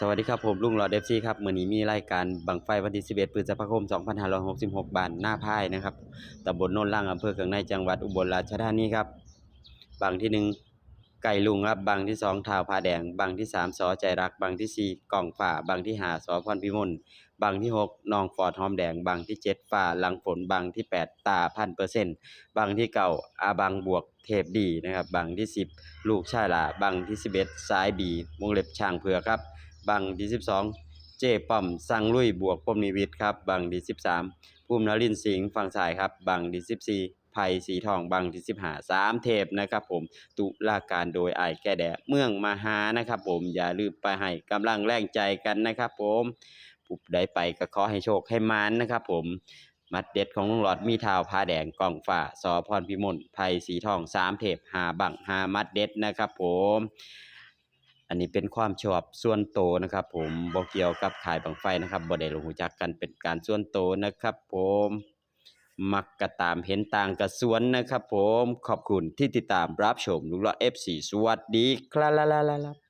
สวัสดีครับผมลุงหลอดเอฟซีครับมื้อนี้มีรายการบังไฟวันที่ 11พฤษภาคม 2566บ้านหน้าพายนะครับตำบลโนนล่างอำเภอเคืองในจังหวัดอุบลราชธานีครับบังที่หนึ่งไก่ลุงครับบังที่สองท้าวผาแดงบังที่สามสอใจรักบังที่สี่กล่องฝ่าบังที่ห้าสอพรพิมลบังที่หกน้องฟอร์ดหอมแดงบังที่เจ็ดฝ่าหลังฝนบังที่แปดตาพันเปอร์เซ็นต์บังที่เก้าอาบังบวกเทพดีนะครับบังที่สิบลูกชายลาบังที่สิบเอ็ดสายบีวงเล็บช่างเผือกครับ บังที่12เจป้อมสังลุยบวกปมนิวิทครับบังที่13ภูมินรินทร์สิงห์ฝั่งซ้ายครับบังที่14ไผ่สีทองบังที่15 3เทปนะครับผมตุลาการโดยไอ้แก่แดเมืองมหานะครับผมอย่าลืมไปให้กำลังแรงใจกันนะครับผมผู้ใดไปก็ขอให้โชคให้มานนะครับผมมัดเด็ดของลุงหลอดมีเท้าผ้าแดงกล่องฝ่าสอพรพิมลไผ่สีทองสามเทปหาบังหามัดเด็ดนะครับผม อันนี้เป็นความชอบส่วนโตวนะครับ ผมบ่เกี่ยวกับขายบังไฟนะครับบ่ได้รู้จักกันเป็นการส่วนโตวนะครับ ผมมักกะตามเห็นต่างกระสวนนะครับ ผมขอบคุณที่ติดตามรับชมลูกหลอด F4 สวัสดีครับ